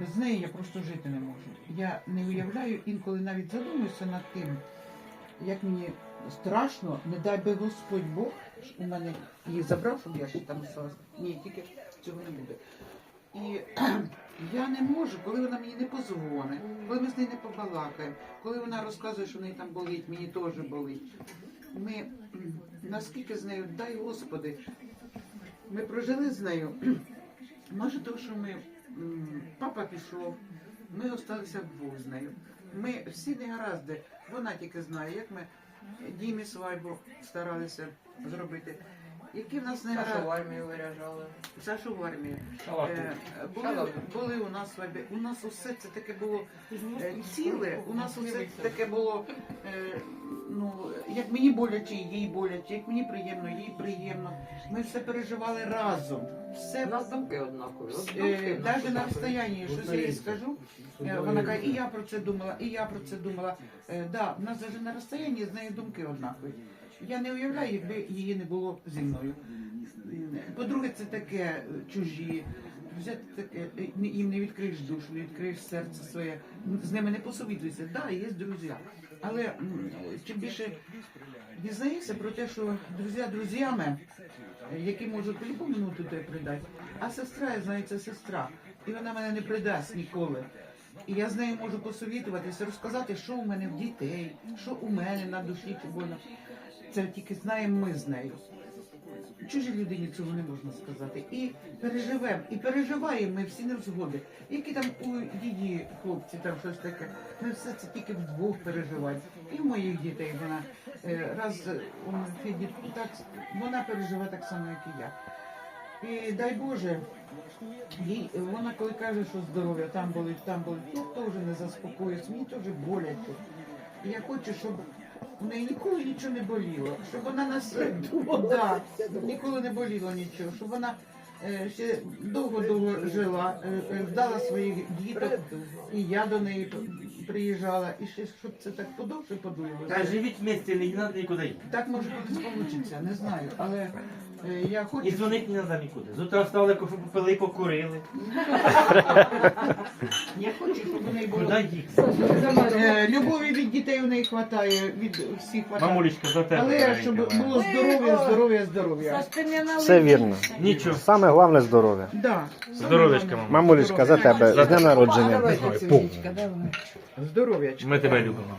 без неї я просто жити не можу. Я не уявляю, інколи навіть задумуюся над тим, як мені страшно, не дай би Господь Бог, у мене її забрав, щоб я ще там осталась. Ні, тільки цього не буде. І я не можу, коли вона мені не позвонить, коли ми з нею не побалакаємо, коли вона розказує, що в неї там болить, мені теж болить. Ми наскільки з нею, дай Господи, ми прожили з нею. Може, тому що ми папа пішов, ми залишилися вдвох з нею. Ми всі не гаразди, вона тільки знає, як ми Дімі свадьбу старалися зробити. Які в нас не Сашу в армію виряжали. Сашу в. Шалату. Е, Були, були у нас свадьби. У нас усе це таке було е, ціле, у нас усе це таке було, е, ну, як мені боляче, їй боляче, як мені приємно, їй приємно. Ми все переживали разом. Все У нас думки однакові. от думки Е, в нас Навіть на однакові. розстоянні, щось я їй скажу, е, вона каже, і я про це думала, і я про це думала. Е, Да, в нас навіть на розстоянні з нею думки однакові. Я не уявляю, якби її не було зі мною. По-друге, це таке е, чужі. Взяти таке, е, їм не відкриєш душу, не відкриєш серце своє, з ними не посовітуйся. Так, да, є друзі. Але чим більше дізнаєшся про те, що друзі друзями, які можуть будь-яку минуту тебе придати, а сестра, я знаю, це сестра, і вона мене не придасть ніколи. І я з нею можу посовітуватися, розказати, що у мене в дітей, що у мене на душі чи больно. Це тільки знаємо ми з нею. Чужій людині цього не можна сказати. І переживемо, і переживаємо ми всі невзгоди. Які там у її хлопці там щось таке. Ми все це тільки вдвох переживаємо. І в моїх дітей вона е, раз у так вона переживає так само, як і я. І дай Боже, їй, вона коли каже, що здоров'я там болить, там болить, то теж не заспокоюсь, мені теж боляче. Я хочу, щоб у неї ніколи нічого не боліло, щоб вона нас да, ніколи не боліло нічого, щоб вона е, ще довго-довго жила, е, е, вдала своїх діток, і я до неї приїжджала, і ще щоб це так подовше подуяло. Та живіть вместе, не треба нікуди. Так може бути, вийде, не знаю, але е, я хочу. І дзвонити не треба нікуди. З утра встали, кофе попили і покурили. Я хочу, щоб у неї було Куди їхати? Е, любові від дітей у неї вистачає, від всіх хватає. Мамулечка, за тебе. Але щоб було здоров'я, здоров'я, здоров'я. Все вірно. Нічого. Саме головне здоров'я. Да. Здоровечка, мама. Мамулечка, за тебе. З днем народження. Здоров'ячка. Ми тебе любимо.